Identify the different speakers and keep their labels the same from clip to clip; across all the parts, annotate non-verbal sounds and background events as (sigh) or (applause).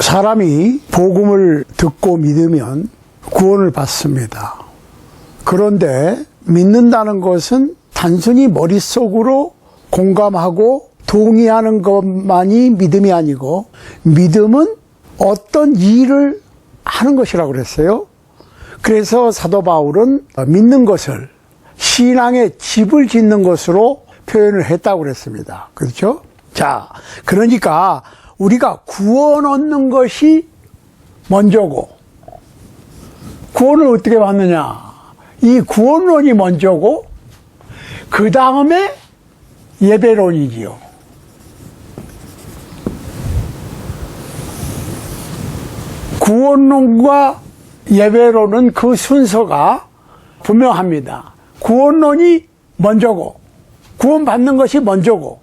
Speaker 1: 사람이 복음을 듣고 믿으면 구원을 받습니다. 그런데 믿는다는 것은 단순히 머릿속으로 공감하고 동의하는 것만이 믿음이 아니고 믿음은 어떤 일을 하는 것이라고 그랬어요. 그래서 사도 바울은 믿는 것을 신앙의 집을 짓는 것으로 표현을 했다고 그랬습니다. 그렇죠? 자, 그러니까 우리가 구원 얻는 것이 먼저고 구원을 어떻게 받느냐? 이 구원론이 먼저고 그 다음에 예배론이지요. 구원론과 예배론은 그 순서가 분명합니다. 구원론이 먼저고, 구원받는 것이 먼저고,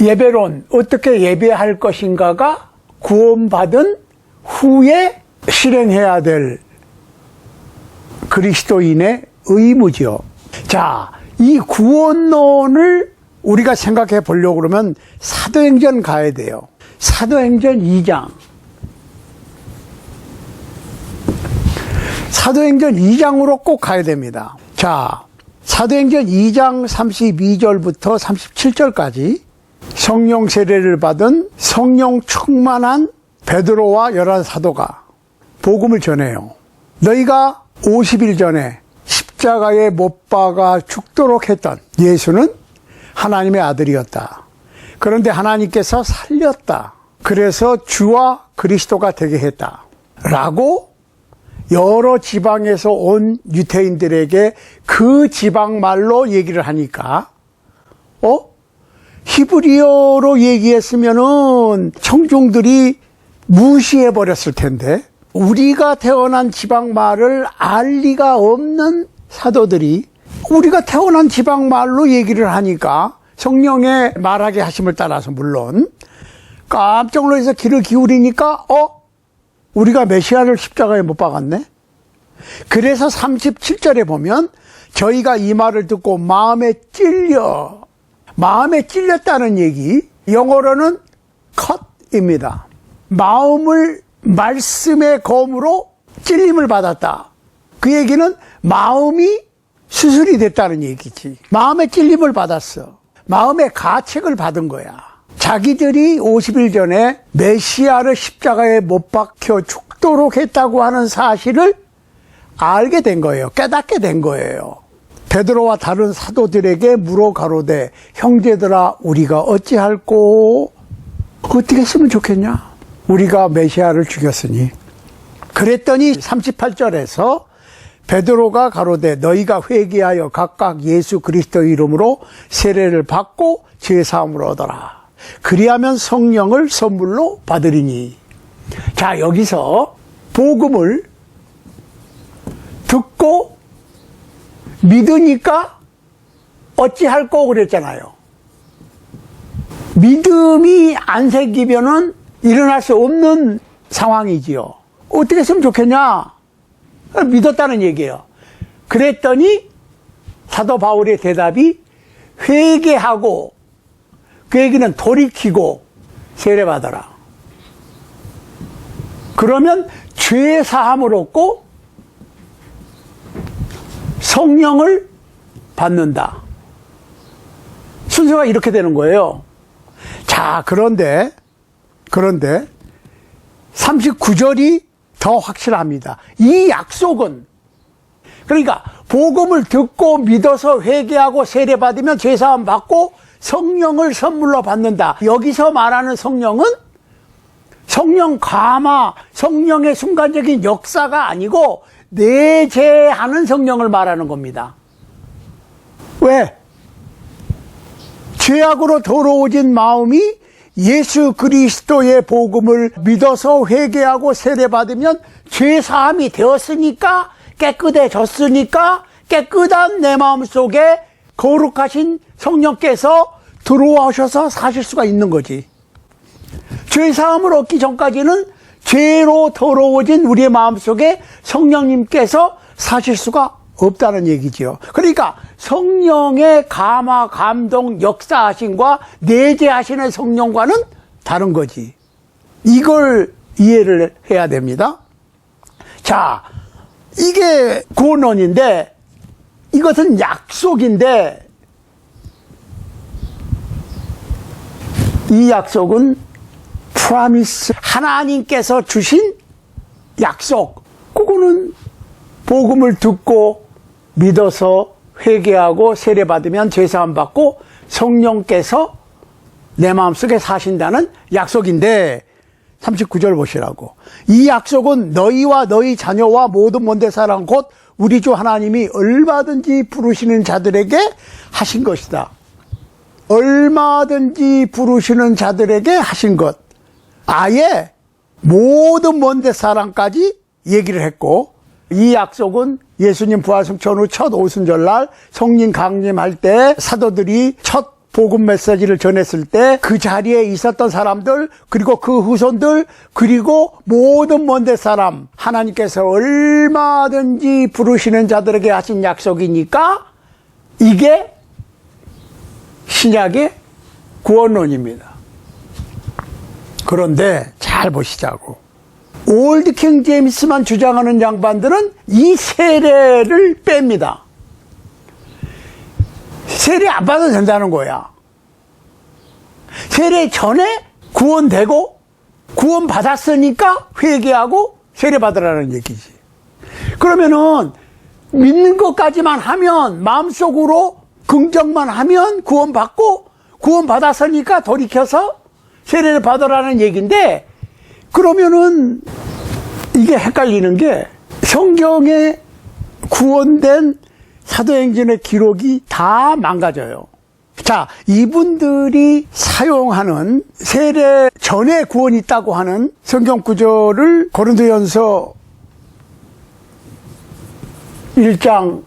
Speaker 1: 예배론, 어떻게 예배할 것인가가 구원받은 후에 실행해야 될 그리스도인의 의무죠. 자, 이 구원론을 우리가 생각해 보려고 그러면 사도행전 가야 돼요. 사도행전 2장. 사도행전 2장으로 꼭 가야 됩니다. 자, 사도행전 2장 32절부터 37절까지 성령 세례를 받은 성령 충만한 베드로와 열한 사도가 복음을 전해요. 너희가 50일 전에 십자가에 못 박아 죽도록 했던 예수는 하나님의 아들이었다. 그런데 하나님께서 살렸다. 그래서 주와 그리스도가 되게 했다. 라고 여러 지방에서 온 유태인들에게 그 지방 말로 얘기를 하니까, 어? 히브리어로 얘기했으면은 청중들이 무시해 버렸을 텐데, 우리가 태어난 지방 말을 알 리가 없는 사도들이 우리가 태어난 지방 말로 얘기를 하니까 성령의 말하게 하심을 따라서 물론 깜짝 놀라서 귀를 기울이니까 어 우리가 메시아를 십자가에 못 박았네. 그래서 37절에 보면 저희가 이 말을 듣고 마음에 찔려 마음에 찔렸다는 얘기 영어로는 컷입니다. 마음을 말씀의 검으로 찔림을 받았다. 그 얘기는 마음이 수술이 됐다는 얘기지. 마음의 찔림을 받았어. 마음의 가책을 받은 거야. 자기들이 50일 전에 메시아를 십자가에 못 박혀 죽도록 했다고 하는 사실을 알게 된 거예요. 깨닫게 된 거예요. 베드로와 다른 사도들에게 물어 가로되 형제들아 우리가 어찌할꼬 어떻게 했으면 좋겠냐? 우리가 메시아를 죽였으니 그랬더니 38절에서 베드로가 가로되 너희가 회개하여 각각 예수 그리스도 이름으로 세례를 받고 죄 사함을 얻어라. 그리하면 성령을 선물로 받으리니. 자, 여기서 복음을 듣고 믿으니까 어찌할꼬 그랬잖아요. 믿음이 안 생기면은 일어날 수 없는 상황이지요. 어떻게 했으면 좋겠냐? 믿었다는 얘기예요. 그랬더니 사도 바울의 대답이 회개하고 그 얘기는 돌이키고 세례받아라. 그러면 죄 사함을 얻고 성령을 받는다. 순서가 이렇게 되는 거예요. 자, 그런데 그런데 39절이 더 확실합니다. 이 약속은 그러니까 복음을 듣고 믿어서 회개하고 세례 받으면 죄 사함 받고 성령을 선물로 받는다. 여기서 말하는 성령은 성령 감화, 성령의 순간적인 역사가 아니고 내재하는 성령을 말하는 겁니다. 왜? 죄악으로 더러워진 마음이 예수 그리스도의 복음을 믿어서 회개하고 세례받으면 죄 사함이 되었으니까 깨끗해졌으니까 깨끗한 내 마음 속에 거룩하신 성령께서 들어오셔서 사실 수가 있는 거지. 죄 사함을 얻기 전까지는 죄로 더러워진 우리의 마음 속에 성령님께서 사실 수가 없다는 얘기지요. 그러니까 성령의 감화, 감동, 역사하심과 내재하시는 성령과는 다른 거지. 이걸 이해를 해야 됩니다. 자, 이게 구원론인데 이것은 약속인데 이 약속은 프라미스 하나님께서 주신 약속. 그거는 복음을 듣고 믿어서 회개하고 세례 받으면 죄사함 받고 성령께서 내 마음속에 사신다는 약속인데 39절 보시라고. 이 약속은 너희와 너희 자녀와 모든 먼데 사람 곧 우리 주 하나님이 얼마든지 부르시는 자들에게 하신 것이다. 얼마든지 부르시는 자들에게 하신 것. 아예 모든 먼데 사람까지 얘기를 했고 이 약속은 예수님 부활승천 후 첫 오순절날 성령 강림할 때 사도들이 첫 복음 메시지를 전했을 때 그 자리에 있었던 사람들 그리고 그 후손들 그리고 모든 먼데 사람 하나님께서 얼마든지 부르시는 자들에게 하신 약속이니까 이게 신약의 구원론입니다. 그런데 잘 보시자고. 올드 킹 제임스만 주장하는 양반들은 이 세례를 뺍니다. 세례 안 받아도 된다는 거야. 세례 전에 구원되고 구원 받았으니까 회개하고 세례 받으라는 얘기지. 그러면은 믿는 것까지만 하면 마음속으로 긍정만 하면 구원 받고 구원 받았으니까 돌이켜서 세례를 받으라는 얘기인데 그러면은 이게 헷갈리는 게 성경에 구원된 사도행전의 기록이 다 망가져요. 자, 이분들이 사용하는 세례 전에 구원이 있다고 하는 성경 구절을 고린도연서 1장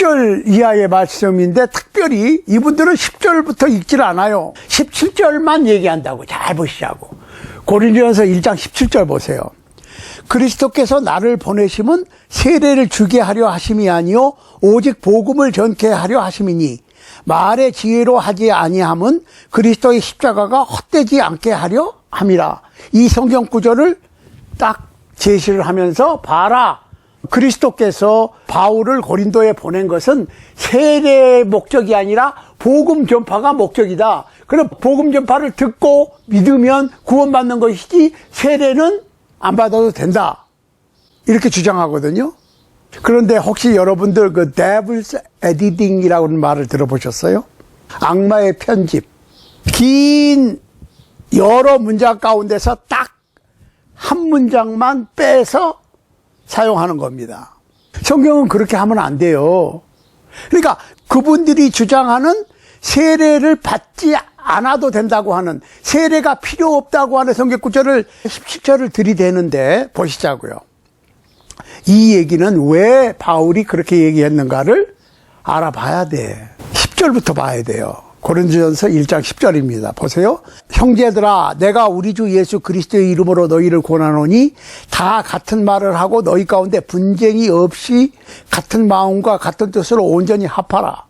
Speaker 1: 10절 이하의 말씀인데 특별히 이분들은 10절부터 읽질 않아요. 17절만 얘기한다고 잘 보시자고. 고린도전서 1장 17절 보세요. 그리스도께서 나를 보내심은 세례를 주게 하려 하심이 아니요 오직 복음을 전케 하려 하심이니 말의 지혜로 하지 아니함은 그리스도의 십자가가 헛되지 않게 하려 함이라. 이 성경 구절을 딱 제시를 하면서 봐라. 그리스도께서 바울을 고린도에 보낸 것은 세례의 목적이 아니라 복음 전파가 목적이다. 그럼 복음 전파를 듣고 믿으면 구원받는 것이지 세례는 안 받아도 된다. 이렇게 주장하거든요. 그런데 혹시 여러분들 그 devil's editing이라고 하는 말을 들어보셨어요? 악마의 편집. 긴 여러 문장 가운데서 딱 한 문장만 빼서 사용하는 겁니다. 성경은 그렇게 하면 안 돼요. 그러니까 그분들이 주장하는 세례를 받지 않아도 된다고 하는 세례가 필요 없다고 하는 성경 구절을 17절을 들이대는데 보시자고요. 이 얘기는 왜 바울이 그렇게 얘기했는가를 알아봐야 돼. 10절부터 봐야 돼요. 고린도전서 1장 10절입니다. 보세요. 형제들아 내가 우리 주 예수 그리스도의 이름으로 너희를 권하노니 다 같은 말을 하고 너희 가운데 분쟁이 없이 같은 마음과 같은 뜻으로 온전히 합하라.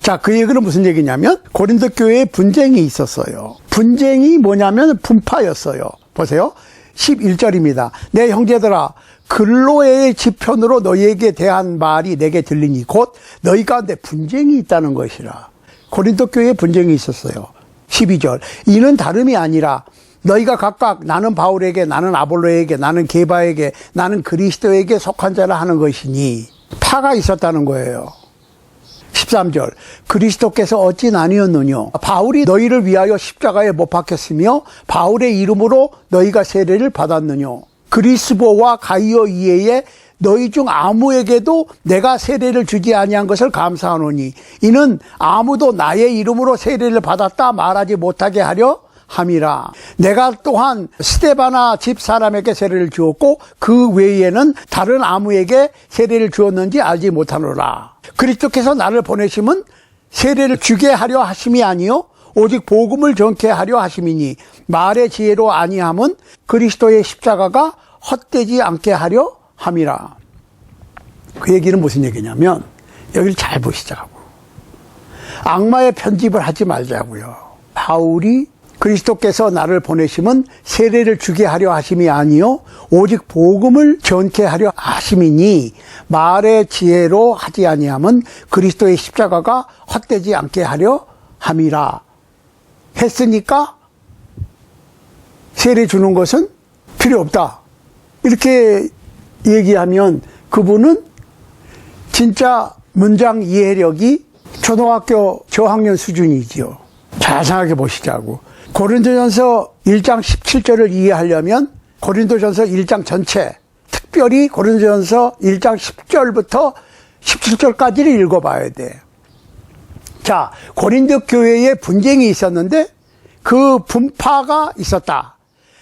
Speaker 1: 자, 그 얘기는 무슨 얘기냐면 고린도 교회에 분쟁이 있었어요. 분쟁이 뭐냐면 분파였어요. 보세요. 11절입니다. 내 형제들아 근로의 지편으로 너희에게 대한 말이 내게 들리니 곧 너희 가운데 분쟁이 있다는 것이라. 고린도 교회에 분쟁이 있었어요. 12절. 이는 다름이 아니라 너희가 각각 나는 바울에게 나는 아볼로에게 나는 게바에게 나는 그리스도에게 속한 자라 하는 것이니 파가 있었다는 거예요. 13절 그리스도께서 어찌 나뉘었느냐 바울이 너희를 위하여 십자가에 못 박혔으며 바울의 이름으로 너희가 세례를 받았느냐 그리스보와 가이오 이외에 너희 중 아무에게도 내가 세례를 주지 아니한 것을 감사하노니 이는 아무도 나의 이름으로 세례를 받았다 말하지 못하게 하려 함이라. 내가 또한 스테바나 집 사람에게 세례를 주었고 그 외에는 다른 아무에게 세례를 주었는지 알지 못하노라. 그리스도께서 나를 보내심은 세례를 주게 하려 하심이 아니요 오직 복음을 전케 하려 하심이니 말의 지혜로 아니함은 그리스도의 십자가가 헛되지 않게 하려 함이라. 그 얘기는 무슨 얘기냐면 여기를 잘 보시자고. 악마의 편집을 하지 말자고요. 바울이 그리스도께서 나를 보내심은 세례를 주게 하려 하심이 아니요 오직 복음을 전케 하려 하심이니 말의 지혜로 하지 아니함은 그리스도의 십자가가 헛되지 않게 하려 함이라 했으니까 세례 주는 것은 필요 없다. 이렇게 얘기하면 그분은 진짜 문장 이해력이 초등학교 저학년 수준이지요. 잘 생각해 보시자고. 고린도전서 1장 17절을 이해하려면 고린도전서 1장 전체, 특별히 고린도전서 1장 10절부터 17절까지를 읽어봐야 돼. 자, 고린도 교회에 분쟁이 있었는데 그 분파가 있었다.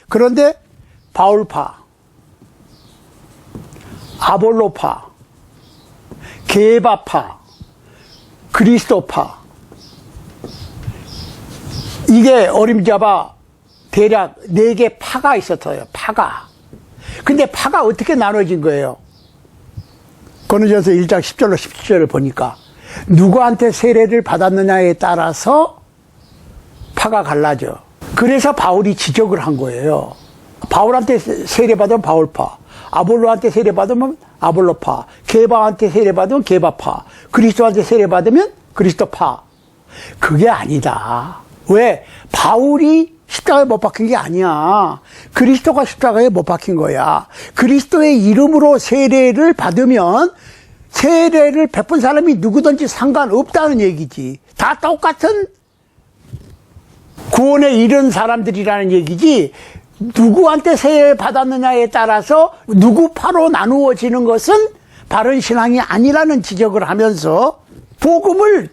Speaker 1: 그런데 바울파, 아볼로파, 게바파, 그리스도파, 이게 어림잡아 대략 네 개 파가 있었어요. 파가. 근데 파가 어떻게 나눠진 거예요? 고린도전서 1장 10절로 17절을 보니까 누구한테 세례를 받았느냐에 따라서 파가 갈라져. 그래서 바울이 지적을 한 거예요. 바울한테 세례 받으면 바울파, 아볼로한테 세례 받으면 아볼로파, 게바한테 세례 받으면 게바파, 그리스도한테 세례 받으면 그리스도파. 그게 아니다. 왜? 바울이 십자가에 못 박힌 게 아니야. 그리스도가 십자가에 못 박힌 거야. 그리스도의 이름으로 세례를 받으면 세례를 베푼 사람이 누구든지 상관없다는 얘기지. 다 똑같은 구원에 이른 사람들이라는 얘기지. 누구한테 세례를 받았느냐에 따라서 누구 파로 나누어지는 것은 바른 신앙이 아니라는 지적을 하면서 복음을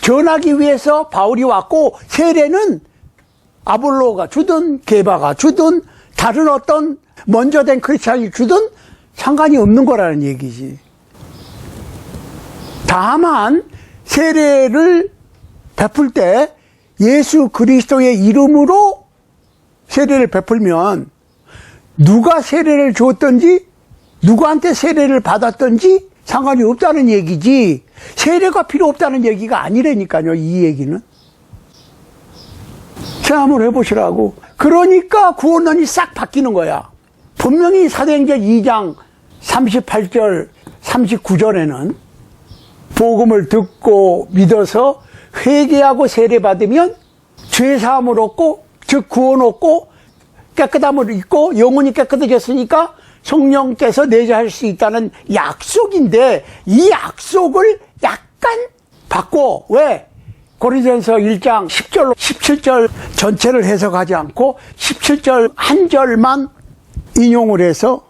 Speaker 1: 전하기 위해서 바울이 왔고 세례는 아볼로가 주든 게바가 주든 다른 어떤 먼저 된 크리스찬이 주든 상관이 없는 거라는 얘기지. 다만 세례를 베풀 때 예수 그리스도의 이름으로 세례를 베풀면 누가 세례를 줬든지 누구한테 세례를 받았든지 상관이 없다는 얘기지. 세례가 필요 없다는 얘기가 아니라니까요 이 얘기는. 자 한번 해보시라고. 그러니까 구원론이 싹 바뀌는 거야. 분명히 사도행전 2장 38절 39절에는 복음을 듣고 믿어서 회개하고 세례 받으면 죄 사함을 얻고 즉 구원 얻고 깨끗함을 잊고 영혼이 깨끗해졌으니까 성령께서 내재할 수 있다는 약속인데 이 약속을 약간 바꿔 왜 고린도전서 1장 10절로 17절 전체를 해석하지 않고 17절 한 절만 인용을 해서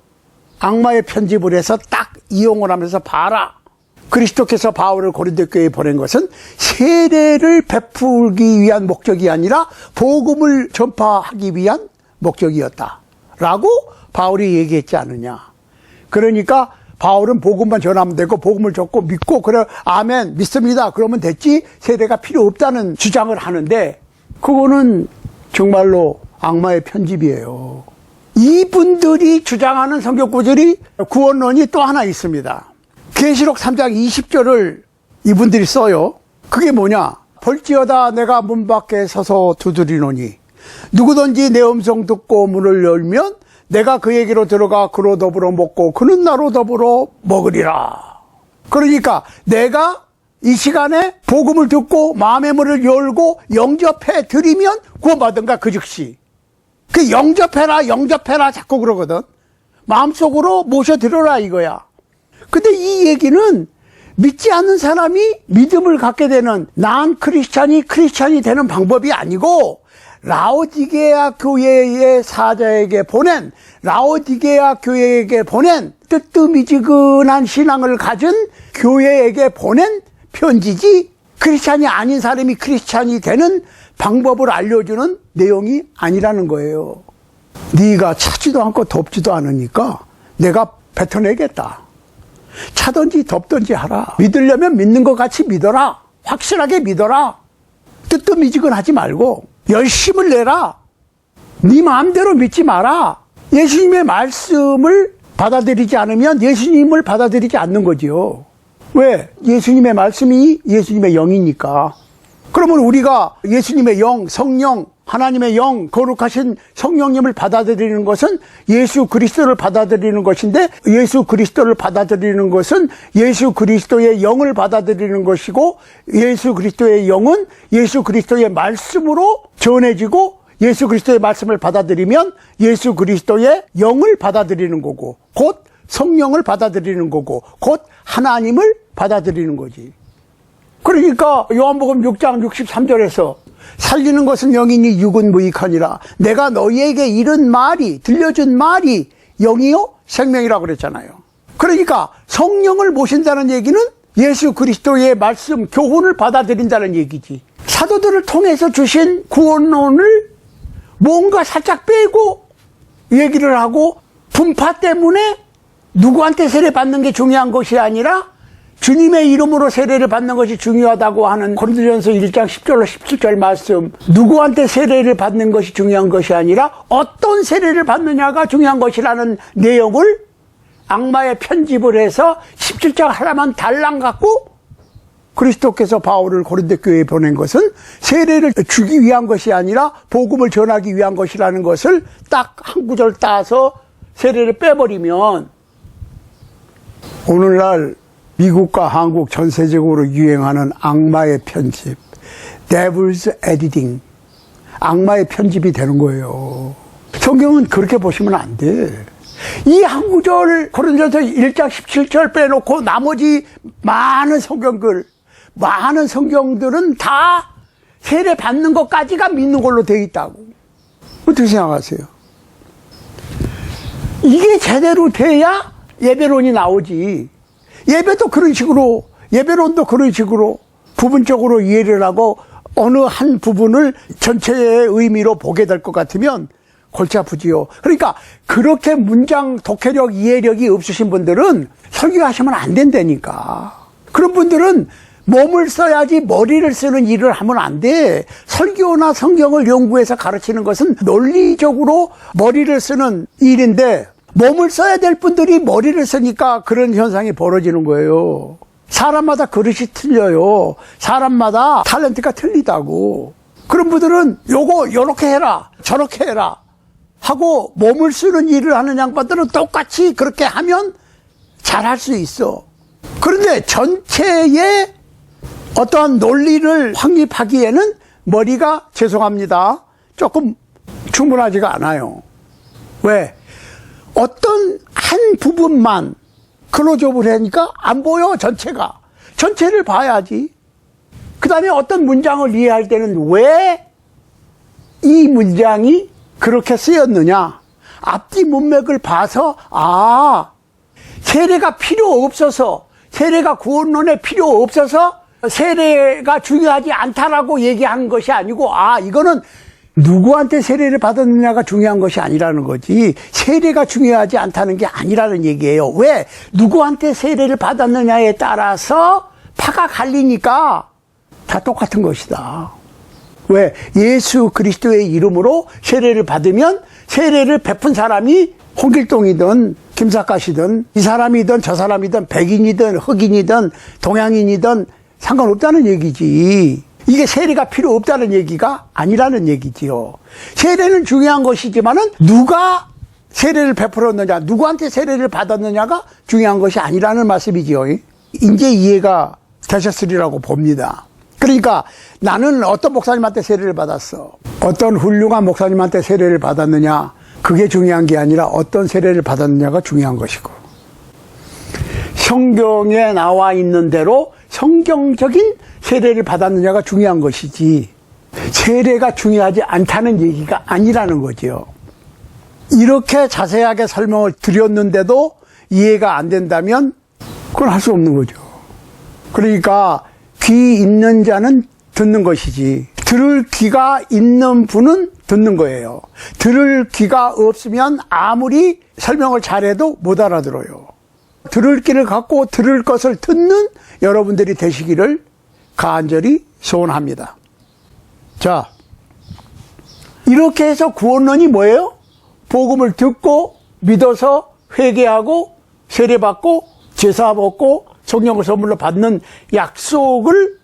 Speaker 1: 악마의 편집을 해서 딱 이용을 하면서 봐라. 그리스도께서 바울을 고린도 교회에 보낸 것은 세례를 베풀기 위한 목적이 아니라 복음을 전파하기 위한 목적이었다. 라고 바울이 얘기했지 않느냐. 그러니까 바울은 복음만 전하면 되고 복음을 적고 믿고 그래 아멘 믿습니다. 그러면 됐지 세례가 필요 없다는 주장을 하는데 그거는 정말로 악마의 편집이에요. 이분들이 주장하는 성경 구절이 구원론이 또 하나 있습니다. 계시록 3장 20절을 이분들이 써요. 그게 뭐냐? 볼지어다 내가 문 밖에 서서 두드리노니 누구든지 내 음성 듣고 문을 열면 내가 그에게로 들어가 그로 더불어 먹고 그는 나로 더불어 먹으리라. 그러니까 내가 이 시간에 복음을 듣고 마음의 문을 열고 영접해 드리면 구원받은가 그 즉시. 그 영접해라 영접해라 자꾸 그러거든. 마음속으로 모셔 들어라 이거야. 근데 이 얘기는 믿지 않는 사람이 믿음을 갖게 되는 난 크리스찬이 크리스찬이 되는 방법이 아니고 라오디게아 교회의 사자에게 보낸 라오디게아 교회에게 보낸 뜨뜻미지근한 신앙을 가진 교회에게 보낸 편지지 크리스찬이 아닌 사람이 크리스찬이 되는 방법을 알려주는 내용이 아니라는 거예요. 네가 차지도 않고 덥지도 않으니까 내가 뱉어내겠다. 차든지 덥든지 하라. 믿으려면 믿는 것 같이 믿어라. 확실하게 믿어라. 뜨뜻미지근하지 말고 열심을 내라. 네 마음대로 믿지 마라. 예수님의 말씀을 받아들이지 않으면 예수님을 받아들이지 않는 거지요. 왜? 예수님의 말씀이 예수님의 영이니까. 그러면 우리가 예수님의 영, 성령, 하나님의 영, 거룩하신 성령님을 받아들이는 것은 예수 그리스도를 받아들이는 것인데 예수 그리스도를 받아들이는 것은 예수 그리스도의 영을 받아들이는 것이고 예수 그리스도의 영은 예수 그리스도의 말씀으로 전해지고 예수 그리스도의 말씀을 받아들이면 예수 그리스도의 영을 받아들이는 거고 곧 성령을 받아들이는 거고 곧 하나님을 받아들이는 거지. 그러니까 요한복음 6장 63절에서 살리는 것은 영이니 육은 무익하니라. 내가 너희에게 이른 말이 들려준 말이 영이요 생명이라고 그랬잖아요. 그러니까 성령을 모신다는 얘기는 예수 그리스도의 말씀 교훈을 받아들인다는 얘기지. 사도들을 통해서 주신 구원론을 뭔가 살짝 빼고 얘기를 하고 분파 때문에 누구한테 세례 받는 게 중요한 것이 아니라 주님의 이름으로 세례를 받는 것이 중요하다고 하는 고린도전서 1장 10절로 17절 말씀. 누구한테 세례를 받는 것이 중요한 것이 아니라 어떤 세례를 받느냐가 중요한 것이라는 내용을 악마의 편집을 해서 17장 하나만 달랑 갖고 그리스도께서 바울을 고린도 교회에 보낸 것은 세례를 주기 위한 것이 아니라 복음을 전하기 위한 것이라는 것을 딱 한 구절 따서 세례를 빼버리면 오늘날 미국과 한국 전 세적으로 유행하는 악마의 편집, devil's editing, 악마의 편집이 되는 거예요. 성경은 그렇게 보시면 안 돼. 이 한 구절 고린도전서 1장 17절 빼놓고 나머지 많은 성경들, 많은 성경들은 다 세례 받는 것까지가 믿는 걸로 되어 있다고. 어떻게 생각하세요? 이게 제대로 돼야 예배론이 나오지. 예배도 그런 식으로, 예배론도 그런 식으로 부분적으로 이해를 하고 어느 한 부분을 전체의 의미로 보게 될 것 같으면 골치 아프지요. 그러니까 그렇게 문장 독해력, 이해력이 없으신 분들은 설교하시면 안 된다니까. 그런 분들은 몸을 써야지 머리를 쓰는 일을 하면 안 돼. 설교나 성경을 연구해서 가르치는 것은 논리적으로 머리를 쓰는 일인데 몸을 써야 될 분들이 머리를 쓰니까 그런 현상이 벌어지는 거예요. 사람마다 그릇이 틀려요. 사람마다 탤런트가 틀리다고. 그런 분들은 요거 요렇게 해라. 저렇게 해라. 하고 몸을 쓰는 일을 하는 양반들은 똑같이 그렇게 하면 잘할 수 있어. 그런데 전체의 어떠한 논리를 확립하기에는 머리가 죄송합니다. 조금 충분하지가 않아요. 왜? 어떤 한 부분만 클로즈업을 하니까 안 보여, 전체가. 전체를 봐야지. 그 다음에 어떤 문장을 이해할 때는 왜 이 문장이 그렇게 쓰였느냐. 앞뒤 문맥을 봐서, 아, 세례가 필요 없어서, 세례가 구원론에 필요 없어서 세례가 중요하지 않다라고 얘기한 것이 아니고, 아, 이거는 누구한테 세례를 받았느냐가 중요한 것이 아니라는 거지. 세례가 중요하지 않다는 게 아니라는 얘기예요. 왜? 누구한테 세례를 받았느냐에 따라서 파가 갈리니까 다 똑같은 것이다. 왜? 예수 그리스도의 이름으로 세례를 받으면 세례를 베푼 사람이 홍길동이든 김사까시든 이 사람이든 저 사람이든 백인이든 흑인이든 동양인이든 상관없다는 얘기지. 이게 세례가 필요 없다는 얘기가 아니라는 얘기지요. 세례는 중요한 것이지만은 누가 세례를 베풀었느냐, 누구한테 세례를 받았느냐가 중요한 것이 아니라는 말씀이지요. 이제 이해가 되셨으리라고 봅니다. 그러니까 나는 어떤 목사님한테 세례를 받았어. 어떤 훌륭한 목사님한테 세례를 받았느냐. 그게 중요한 게 아니라 어떤 세례를 받았느냐가 중요한 것이고. 성경에 나와 있는 대로 성경적인 세례를 받았느냐가 중요한 것이지 세례가 중요하지 않다는 얘기가 아니라는 거죠. 이렇게 자세하게 설명을 드렸는데도 이해가 안 된다면 그건 할 수 없는 거죠. 그러니까 귀 있는 자는 듣는 것이지 들을 귀가 있는 분은 듣는 거예요. 들을 귀가 없으면 아무리 설명을 잘해도 못 알아들어요. 들을 귀를 갖고 들을 것을 듣는 여러분들이 되시기를 간절히 소원합니다. 자, 이렇게 해서 구원론이 뭐예요? 복음을 듣고 믿어서 회개하고 세례받고 제사 먹고 성령을 선물로 받는 약속을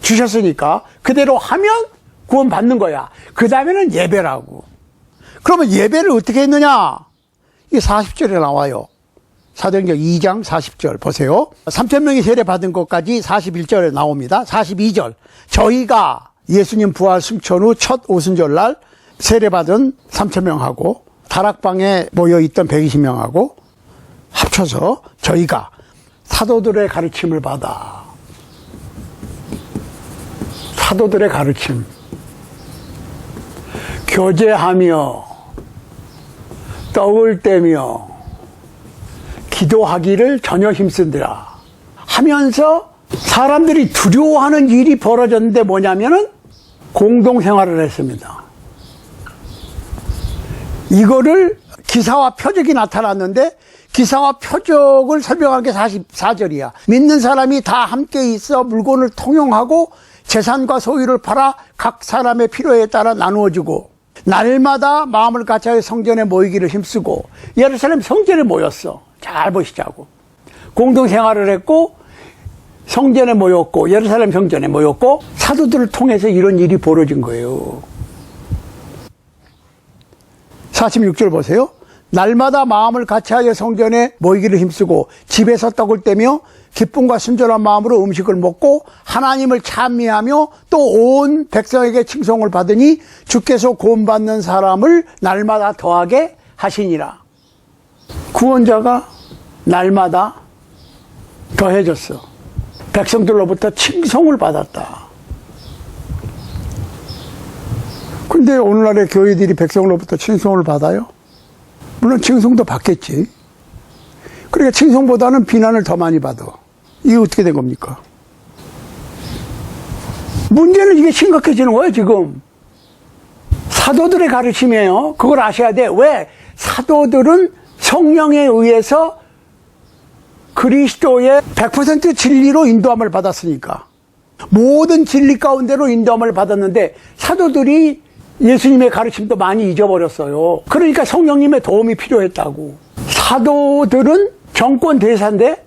Speaker 1: 주셨으니까 그대로 하면 구원 받는 거야. 그 다음에는 예배라고. 그러면 예배를 어떻게 했느냐? 이게 40절에 나와요. 사도행전 2장 40절 보세요. 3천 명이 세례 받은 것까지 41절에 나옵니다. 42절. 저희가 예수님 부활 승천 후 첫 오순절 날 세례 받은 3천 명하고 다락방에 모여 있던 120명하고 합쳐서 저희가 사도들의 가르침을 받아 사도들의 가르침 교제하며 떡을 떼며 기도하기를 전혀 힘쓴더라 하면서 사람들이 두려워하는 일이 벌어졌는데 뭐냐면은 공동생활을 했습니다. 이거를 기사와 표적이 나타났는데 기사와 표적을 설명한 게 44절이야. 믿는 사람이 다 함께 있어 물건을 통용하고 재산과 소유를 팔아 각 사람의 필요에 따라 나누어 주고 날마다 마음을 같이하여 성전에 모이기를 힘쓰고 예루살렘 성전에 모였어. 잘 보시자고. 공동생활을 했고 성전에 모였고 예루살렘 성전에 모였고 사도들을 통해서 이런 일이 벌어진 거예요. 46절 보세요. 날마다 마음을 같이하여 성전에 모이기를 힘쓰고 집에서 떡을 떼며 기쁨과 순전한 마음으로 음식을 먹고 하나님을 찬미하며 또 온 백성에게 칭송을 받으니 주께서 구원받는 사람을 날마다 더하게 하시니라. 구원자가 날마다 더해졌어. 백성들로부터 칭송을 받았다. 근데 오늘날의 교회들이 백성으로부터 칭송을 받아요? 물론 칭송도 받겠지. 그러니까 칭송보다는 비난을 더 많이 받아. 이게 어떻게 된 겁니까? 문제는 이게 심각해지는 거예요, 지금. 사도들의 가르침이에요. 그걸 아셔야 돼. 왜? 사도들은 성령에 의해서 그리스도의 100% 진리로 인도함을 받았으니까. 모든 진리 가운데로 인도함을 받았는데 사도들이 예수님의 가르침도 많이 잊어버렸어요. 그러니까 성령님의 도움이 필요했다고. 사도들은 정권 대사인데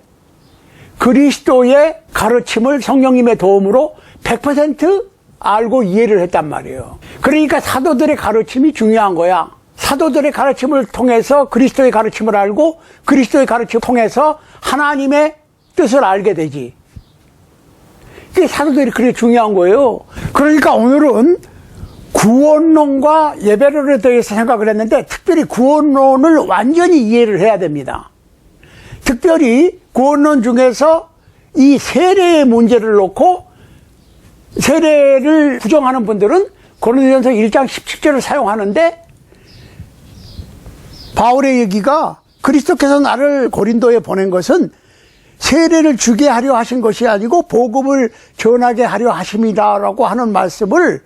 Speaker 1: 그리스도의 가르침을 성령님의 도움으로 100% 알고 이해를 했단 말이에요. 그러니까 사도들의 가르침이 중요한 거야. 사도들의 가르침을 통해서 그리스도의 가르침을 알고 그리스도의 가르침을 통해서 하나님의 뜻을 알게 되지. 그게 사도들이 그렇게 중요한 거예요. 그러니까 오늘은 구원론과 예배론에 대해서 생각을 했는데 특별히 구원론을 완전히 이해를 해야 됩니다. 특별히 구원론 중에서 이 세례의 문제를 놓고 세례를 부정하는 분들은 고린도전서 1장 17절을 사용하는데 바울의 얘기가 그리스도께서 나를 고린도에 보낸 것은 세례를 주게 하려 하신 것이 아니고 복음을 전하게 하려 하십니다라고 하는 말씀을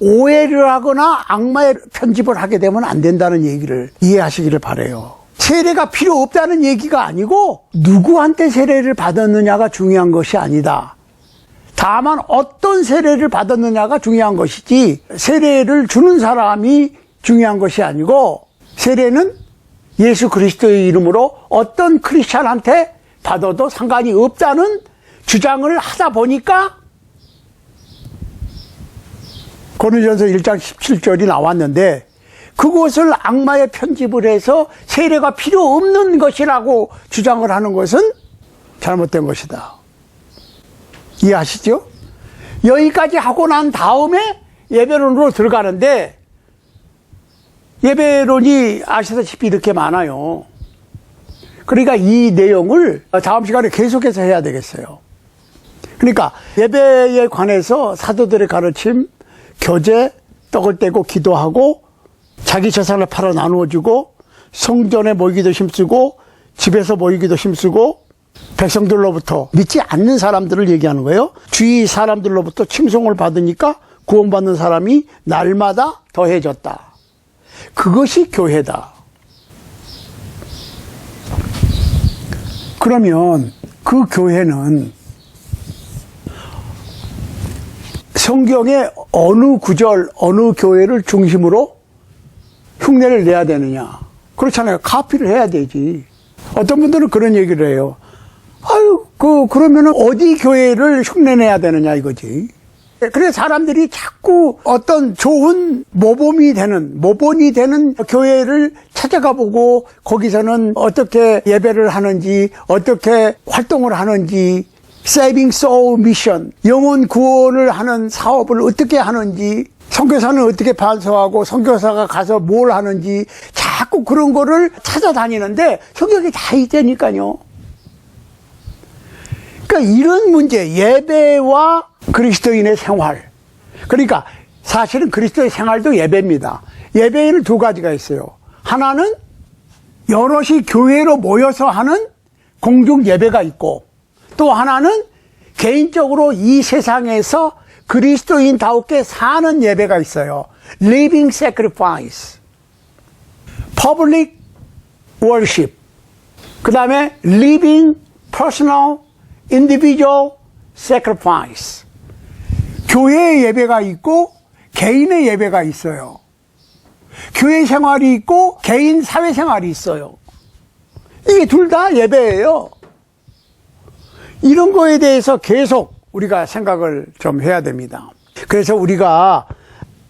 Speaker 1: 오해를 하거나 악마의 편집을 하게 되면 안 된다는 얘기를 이해하시기를 바래요. 세례가 필요 없다는 얘기가 아니고 누구한테 세례를 받았느냐가 중요한 것이 아니다. 다만 어떤 세례를 받았느냐가 중요한 것이지 세례를 주는 사람이 중요한 것이 아니고 세례는 예수 그리스도의 이름으로 어떤 크리스찬한테 받아도 상관이 없다는 주장을 하다 보니까 고린도전서 1장 17절이 나왔는데 그것을 악마의 편집을 해서 세례가 필요 없는 것이라고 주장을 하는 것은 잘못된 것이다. 이해하시죠? 여기까지 하고 난 다음에 예배론으로 들어가는데 예배론이 아시다시피 이렇게 많아요. 그러니까 이 내용을 다음 시간에 계속해서 해야 되겠어요. 그러니까 예배에 관해서 사도들의 가르침, 교제, 떡을 떼고 기도하고 자기 재산을 팔아 나누어주고 성전에 모이기도 힘쓰고 집에서 모이기도 힘쓰고 백성들로부터 믿지 않는 사람들을 얘기하는 거예요. 주위 사람들로부터 칭송을 받으니까 구원받는 사람이 날마다 더해졌다. 그것이 교회다. 그러면 그 교회는 성경의 어느 구절, 어느 교회를 중심으로 흉내를 내야 되느냐. 그렇잖아요. 카피를 해야 되지. 어떤 분들은 그런 얘기를 해요. 아유, 그, 그러면은 어디 교회를 흉내내야 되느냐 이거지. 그래서 사람들이 자꾸 어떤 좋은 모범이 되는, 모본이 되는 교회를 찾아가 보고 거기서는 어떻게 예배를 하는지, 어떻게 활동을 하는지, 세이빙 소울 미션, 영혼 구원을 하는 사업을 어떻게 하는지, 선교사는 어떻게 반서하고 선교사가 가서 뭘 하는지 자꾸 그런 거를 찾아다니는데 성경에 다 있다니까요. 그러니까 이런 문제, 예배와 그리스도인의 생활. 그러니까 사실은 그리스도의 생활도 예배입니다. 예배에는 두 가지가 있어요. 하나는 여럿이 교회로 모여서 하는 공중 예배가 있고 또 하나는 개인적으로 이 세상에서 그리스도인다우게 사는 예배가 있어요. Living Sacrifice. Public Worship. 그 다음에 Living Personal Individual Sacrifice. 교회의 예배가 있고 개인의 예배가 있어요. 교회 생활이 있고 개인 사회 생활이 있어요. 이게 둘 다 예배예요. 이런 거에 대해서 계속 우리가 생각을 좀 해야 됩니다. 그래서 우리가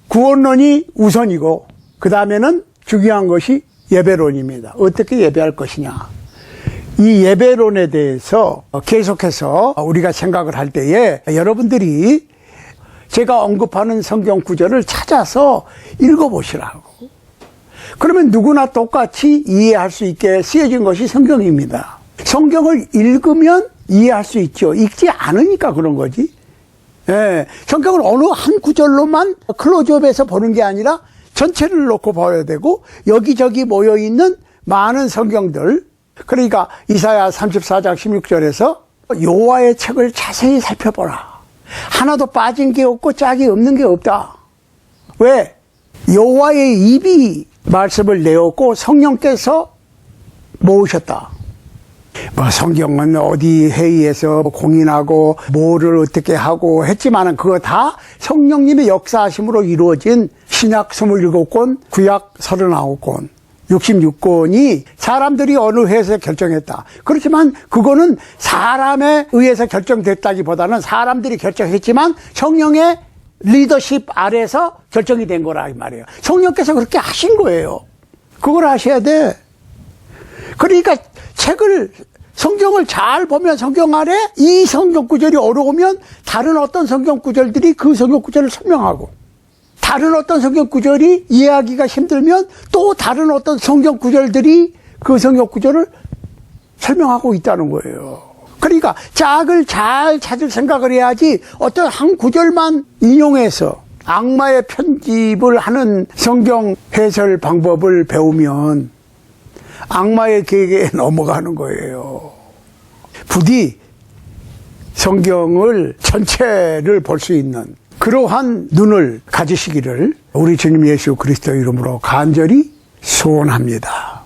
Speaker 1: 구원론이 우선이고 그 다음에는 중요한 것이 예배론입니다. 어떻게 예배할 것이냐. 이 예배론에 대해서 계속해서 우리가 생각을 할 때에 여러분들이 제가 언급하는 성경 구절을 찾아서 읽어보시라고. 그러면 누구나 똑같이 이해할 수 있게 쓰여진 것이 성경입니다. 성경을 읽으면 이해할 수 있죠. 읽지 않으니까 그런 거지. 예, 성경을 어느 한 구절로만 클로즈업해서 보는 게 아니라 전체를 놓고 봐야 되고 여기저기 모여 있는 많은 성경들 그러니까 이사야 34장 16절에서 여호와의 책을 자세히 살펴보라. 하나도 빠진 게 없고 짝이 없는 게 없다. 왜? 여호와의 입이 말씀을 내었고 성령께서 모으셨다. 뭐 성경은 어디 회의에서 공인하고 뭐를 어떻게 하고 했지만은 그거 다 성령님의 역사하심으로 이루어진 신약 27권, 구약 39권, 66권이 사람들이 어느 회에서 결정했다. 그렇지만 그거는 사람에 의해서 결정됐다기보다는 사람들이 결정했지만 성령의 리더십 아래서 결정이 된 거라 이 말이에요. 성령께서 그렇게 하신 거예요. 그걸 아셔야 돼. 그러니까 책을 성경을 잘 보면 성경 안에 이 성경 구절이 어려우면 다른 어떤 성경 구절들이 그 성경 구절을 설명하고 다른 어떤 성경 구절이 이해하기가 힘들면 또 다른 어떤 성경 구절들이 그 성경 구절을 설명하고 있다는 거예요. 그러니까 짝을 잘 찾을 생각을 해야지 어떤 한 구절만 인용해서 악마의 편집을 하는 성경 해설 방법을 배우면 악마의 계획에 (laughs) 넘어가는 거예요. 부디 성경을 전체를 볼 수 있는 그러한 눈을 가지시기를 우리 주님 예수 그리스도 이름으로 간절히 소원합니다.